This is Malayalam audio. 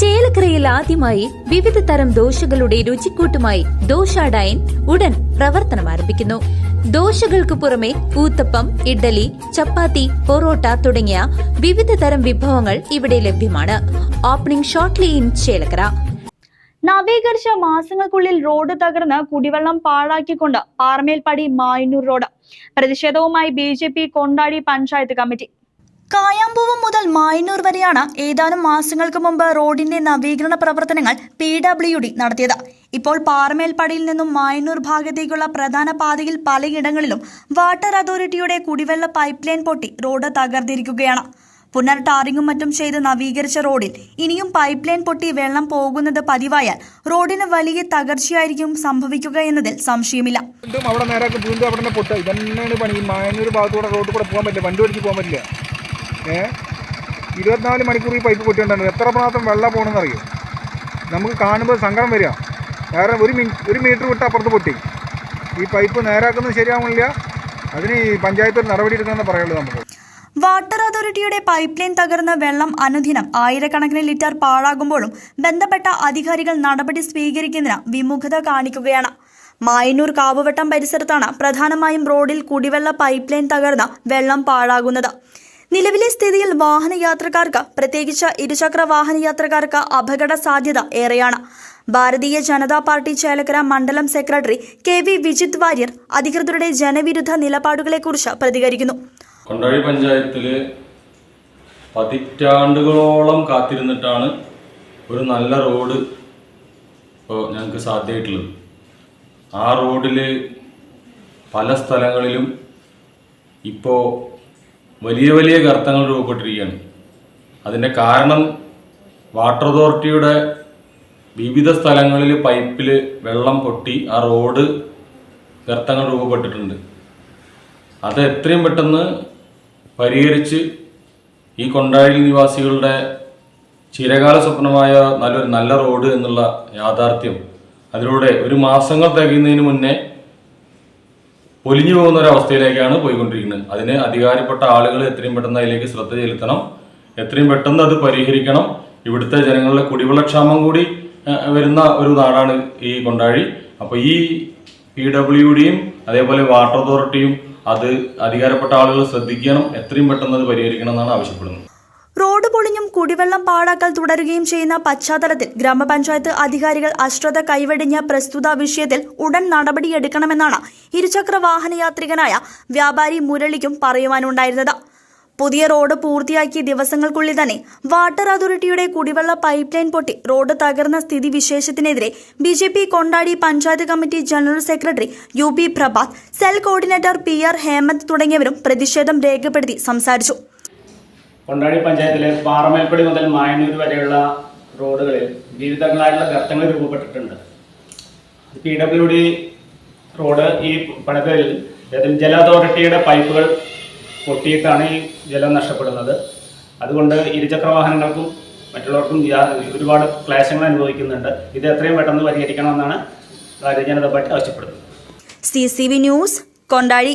ചേലക്കരയിൽ ആദ്യമായി വിവിധ തരം ദോശകളുടെ രുചിക്കൂട്ടുമായി ദോശ ഡൈൻ ഉടൻ പ്രവർത്തനം ആരംഭിക്കുന്നു. ദോശകൾക്ക് പുറമെ ഊത്തപ്പം ഇഡ്ഡലി ചപ്പാത്തി പൊറോട്ട തുടങ്ങിയ വിവിധ തരം വിഭവങ്ങൾ ഇവിടെ ലഭ്യമാണ്. Opening shortly in Chelakkara. നവീകരിച്ച മാസങ്ങൾക്കുള്ളിൽ റോഡ് തകർന്ന് കുടിവെള്ളം പാഴാക്കിക്കൊണ്ട് പാറമേൽപ്പടി മായന്നൂർ റോഡ്. പ്രതിഷേധവുമായി B J P Kondazhy panchayat committee. Kayampoovu മുതൽ മായന്നൂർ വരെയാണ് ഏതാനും മാസങ്ങൾക്ക് മുമ്പ് റോഡിന്റെ നവീകരണ പ്രവർത്തനങ്ങൾ പി ഡബ്ല്യു ഡി നടത്തിയത്. ഇപ്പോൾ പാറമേൽപ്പടിയിൽ നിന്നും മായന്നൂർ ഭാഗത്തേക്കുള്ള പ്രധാന പാതയിൽ പലയിടങ്ങളിലും വാട്ടർ അതോറിറ്റിയുടെ കുടിവെള്ള പൈപ്പ് ലൈൻ പൊട്ടി റോഡ് തകർന്നിരിക്കുകയാണ്. പുനർ ടാറിങ്ങും മറ്റും ചെയ്ത് നവീകരിച്ച റോഡിൽ ഇനിയും പൈപ്പ് ലൈൻ പൊട്ടി വെള്ളം പോകുന്നത് പതിവായാൽ റോഡിന് വലിയ തകർച്ചയായിരിക്കും സംഭവിക്കുക എന്നതിൽ സംശയമില്ല. അവിടെ വീണ്ടും അവിടെ പണി. ഭാഗത്തൂടെ റോഡ് പറ്റില്ല. വണ്ടി പോകാൻ പറ്റില്ല. ഏ? ഇരുപത്തിനാല് മണിക്കൂർ ഈ പൈപ്പ് പൊട്ടിയിട്ടുണ്ടായിരുന്നു എത്ര പ്രാവശ്യം വെള്ളം പോകണമെന്ന് അറിയോ നമുക്ക് കാണുമ്പോൾ സങ്കടം വരിക. കാരണം ഒരു മിനി ഒരു മീറ്റർ വിട്ട് അപ്പുറത്ത് പൊട്ടി. ഈ പൈപ്പ് നേരാക്കുന്നത് ശരിയാവുന്നില്ല അതിന് പഞ്ചായത്ത് നടപടി എടുക്കണമെന്ന് പറയുള്ളൂ നമുക്ക്. വാട്ടർ അതോറിറ്റിയുടെ പൈപ്പ് ലൈൻ തകർന്ന വെള്ളം അനുദിനം ആയിരക്കണക്കിന് ലിറ്റർ പാഴാകുമ്പോഴും ബന്ധപ്പെട്ട അധികാരികൾ നടപടി സ്വീകരിക്കുന്നതിന് വിമുഖത കാണിക്കുകയാണ്. മായന്നൂർ കാവുവട്ടം പരിസരത്താണ് പ്രധാനമായും റോഡിൽ കുടിവെള്ള പൈപ്പ് ലൈൻ തകർന്ന വെള്ളം പാഴാകുന്നത്. നിലവിലെ സ്ഥിതിയിൽ വാഹനയാത്രക്കാർക്ക് പ്രത്യേകിച്ച് ഇരുചക്ര വാഹനയാത്രക്കാർക്ക് അപകട സാധ്യത ഏറെയാണ്. ഭാരതീയ ജനതാ പാർട്ടി ചേലക്കര മണ്ഡലം secretary K V Vijith Warrier അധികൃതരുടെ ജനവിരുദ്ധ നിലപാടുകളെക്കുറിച്ച് പ്രതികരിക്കുന്നു. കൊണ്ടാഴി പഞ്ചായത്തിൽ പതിറ്റാണ്ടുകളോളം കാത്തിരുന്നിട്ടാണ് ഒരു നല്ല റോഡ് ഇപ്പോൾ ഞങ്ങൾക്ക് സാധ്യമായിട്ടുള്ളത്. ആ റോഡിൽ പല സ്ഥലങ്ങളിലും ഇപ്പോൾ വലിയ വലിയ ഗർത്തങ്ങൾ രൂപപ്പെട്ടിരിക്കുകയാണ്. അതിന്റെ കാരണം വാട്ടർ അതോറിറ്റിയുടെ വിവിധ സ്ഥലങ്ങളിൽ പൈപ്പിൽ വെള്ളം പൊട്ടി ആ റോഡ് ഗർത്തങ്ങൾ രൂപപ്പെട്ടിട്ടുണ്ട്. അത് എത്രയും പെട്ടെന്ന് പരിഹരിച്ച് ഈ കൊണ്ടാഴി നിവാസികളുടെ ചിരകാല സ്വപ്നമായ നല്ലൊരു നല്ല റോഡ് എന്നുള്ള യാഥാർത്ഥ്യം അതിലൂടെ ഒരു മാസങ്ങൾ തികയുന്നതിന് മുന്നേ പൊലിഞ്ഞു പോകുന്ന ഒരു അവസ്ഥയിലേക്കാണ് പോയിക്കൊണ്ടിരിക്കുന്നത്. അതിന് അധികാരപ്പെട്ട ആളുകൾ എത്രയും പെട്ടെന്ന് അതിലേക്ക് ശ്രദ്ധ ചെലുത്തണം. എത്രയും പെട്ടെന്ന് അത് പരിഹരിക്കണം. ഇവിടുത്തെ ജനങ്ങളുടെ കുടിവെള്ളക്ഷാമം കൂടി വരുന്ന ഒരു നാടാണ് ഈ കൊണ്ടാഴി. അപ്പോൾ ഈ പി ഡബ്ല്യു ഡിയും അതേപോലെ വാട്ടർ അതോറിറ്റിയും അത് അധികാരപ്പെട്ട ആളുകൾ ശ്രദ്ധിക്കണം. എത്രയും പെട്ടെന്ന് അത് പരിഹരിക്കണം എന്നാണ് ആവശ്യപ്പെടുന്നത്. കുടിവെള്ളം പാടാക്കൽ തുടരുകയും ചെയ്യുന്ന പശ്ചാത്തലത്തിൽ ഗ്രാമപഞ്ചായത്ത് അധികാരികൾ അശ്രദ്ധ കൈവെടിഞ്ഞ പ്രസ്തുത വിഷയത്തിൽ ഉടൻ നടപടിയെടുക്കണമെന്നാണ് ഇരുചക്ര വാഹനയാത്രികനായ വ്യാപാരി മുരളിക്കും പറയുവാനുണ്ടായിരുന്നത്. പുതിയ റോഡ് പൂർത്തിയാക്കിയ ദിവസങ്ങൾക്കുള്ളിൽ തന്നെ വാട്ടർ അതോറിറ്റിയുടെ കുടിവെള്ള പൈപ്പ് ലൈൻ പൊട്ടി റോഡ് തകർന്ന സ്ഥിതി വിശേഷത്തിനെതിരെ B J P Kondazhi panchayat committee general secretary U P Prabhath cell coordinator P R Hemanth തുടങ്ങിയവരും പ്രതിഷേധം രേഖപ്പെടുത്തി സംസാരിച്ചു. കൊണ്ടാടി പഞ്ചായത്തിലെ പാറമേൽപ്പടി മുതൽ മായന്നൂർ വരെയുള്ള റോഡുകളിൽ വിവിധങ്ങളായിട്ടുള്ള ഗർത്തങ്ങൾ രൂപപ്പെട്ടിട്ടുണ്ട്. പി ഡബ്ല്യു ഡി റോഡ് ഈ അതായത് ജല അതോറിറ്റിയുടെ പൈപ്പുകൾ പൊട്ടിയിട്ടാണ് ഈ ജലം നഷ്ടപ്പെടുന്നത്. അതുകൊണ്ട് ഇരുചക്ര വാഹനങ്ങൾക്കും മറ്റുള്ളവർക്കും ഒരുപാട് ക്ലേശങ്ങൾ അനുഭവിക്കുന്നുണ്ട്. ഇത് എത്രയും പെട്ടെന്ന് പരിഹരിക്കണമെന്നാണ് ഭാരതീയ ജനതാ പാർട്ടി ആവശ്യപ്പെടുന്നത്. C C V news Kondazhi